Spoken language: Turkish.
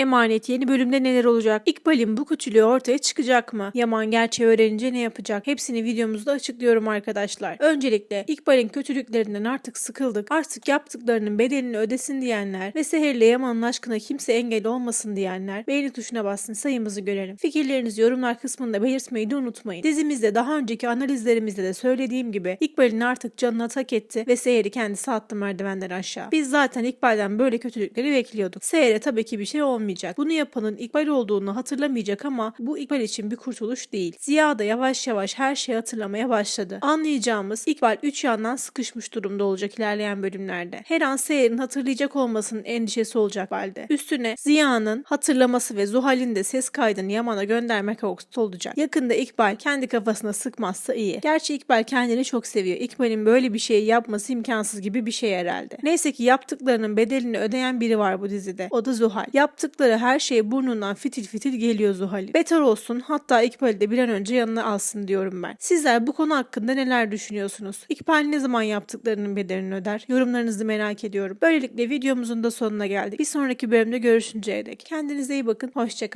Emanet yeni bölümde neler olacak? İkbal'in bu kötülüğü ortaya çıkacak mı? Yaman gerçeği öğrenince ne yapacak? Hepsini videomuzda açıklıyorum arkadaşlar. Öncelikle İkbal'in kötülüklerinden artık sıkıldık. Artık yaptıklarının bedelini ödesin diyenler ve Seher'le Yaman'ın aşkına kimse engel olmasın diyenler beğeni tuşuna bassın sayımızı görelim. Fikirlerinizi yorumlar kısmında belirtmeyi de unutmayın. Dizimizde daha önceki analizlerimizde de söylediğim gibi İkbal'in artık canına tak etti ve Seher'i kendisi attı merdivenden aşağı. Biz zaten İkbal'den böyle kötülükleri bekliyorduk. Seher'e tabii ki bir şey olmayacak. Bunu yapanın İkbal olduğunu hatırlamayacak ama bu İkbal için bir kurtuluş değil. Ziya da yavaş yavaş her şeyi hatırlamaya başladı. Anlayacağımız İkbal üç yandan sıkışmış durumda olacak ilerleyen bölümlerde. Her an Seher'in hatırlayacak olmasının endişesi olacak halde. Üstüne Ziya'nın hatırlaması ve Zuhal'in de ses kaydını Yaman'a göndermek korkusu olacak. Yakında İkbal kendi kafasına sıkmazsa iyi. Gerçi İkbal kendini çok seviyor. İkbal'in böyle bir şeyi yapması imkansız gibi bir şey herhalde. Neyse ki yaptıklarının bedelini ödeyen biri var bu dizide. O da Zuhal. Yaptıkları her şey burnundan fitil fitil geliyor Zuhal'in. Beter olsun hatta İkbal'i de bir an önce yanına alsın diyorum ben. Sizler bu konu hakkında neler düşünüyorsunuz? İkbal ne zaman yaptıklarının bedelini öder? Yorumlarınızı merak ediyorum. Böylelikle videomuzun da sonuna geldik. Bir sonraki bölümde görüşünceye dek. Kendinize iyi bakın. Hoşçakalın.